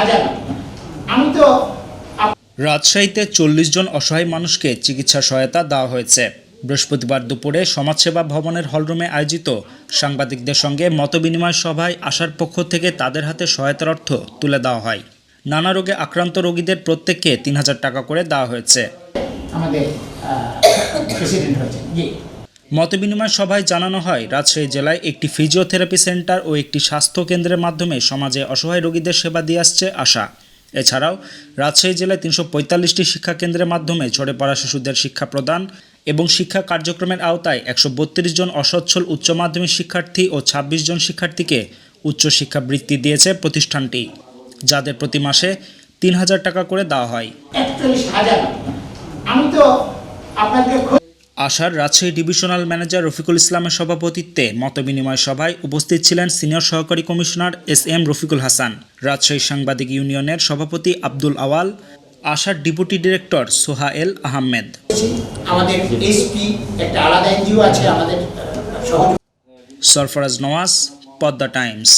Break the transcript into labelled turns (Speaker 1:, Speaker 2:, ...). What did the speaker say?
Speaker 1: হাজার। আমি তো
Speaker 2: রাজশাহীতে চল্লিশ জন অসহায় মানুষকে চিকিৎসা সহায়তা দেওয়া হয়েছে। বৃহস্পতিবার দুপুরে সমাজসেবা ভবনের হলরুমে আয়োজিত সাংবাদিকদের সঙ্গে মতবিনিময় সভায় আসার পক্ষ থেকে তাদের হাতে সহায়তার অর্থ তুলে দেওয়া হয়। নানা রোগে আক্রান্ত রোগীদের প্রত্যেককে তিন হাজার টাকা করে দেওয়া হয়েছে।
Speaker 1: আমাদের প্রেসিডেন্ট হয়েছে।
Speaker 2: মতবিনিময় সভায় জানানো হয়, রাজশাহী জেলায় একটি ফিজিওথেরাপি সেন্টার ও একটি স্বাস্থ্য কেন্দ্রের মাধ্যমে সমাজে অসহায় রোগীদের সেবা দিয়ে আসছে আশা। এছাড়াও, রাজশাহী জেলায় তিনশো পঁয়তাল্লিশটি শিক্ষা কেন্দ্রের মাধ্যমে ঝরে পড়া শিশুদের শিক্ষা প্রদান এবং শিক্ষা কার্যক্রমের আওতায় একশো বত্রিশ জন অসচ্ছল উচ্চ মাধ্যমিক শিক্ষার্থী ও ছাব্বিশ জন শিক্ষার্থীকে উচ্চশিক্ষা বৃত্তি দিয়েছে প্রতিষ্ঠানটি, যাদের প্রতি মাসে তিন হাজার টাকা করে দেওয়া হয়।
Speaker 1: আমি তো
Speaker 2: আশার রাজশাহী ডিভিশনাল ম্যানেজার রফিকুল ইসলামের সভাপতিত্বে মতবিনিময় সভায় উপস্থিত ছিলেন সিনিয়র সহকারী commissioner S M Rafiqul Hasan Rajshahi সাংবাদিক ইউনিয়নের সভাপতি আব্দুল আওয়াল আশার ডেপুটি ডিরেক্টর সোহায়েল আহমেদ।
Speaker 1: আমাদের এসপি একটা আলাদা এনজিও আছে আমাদের
Speaker 2: সরফরাজ নওয়াজ পদ্মা টাইমস।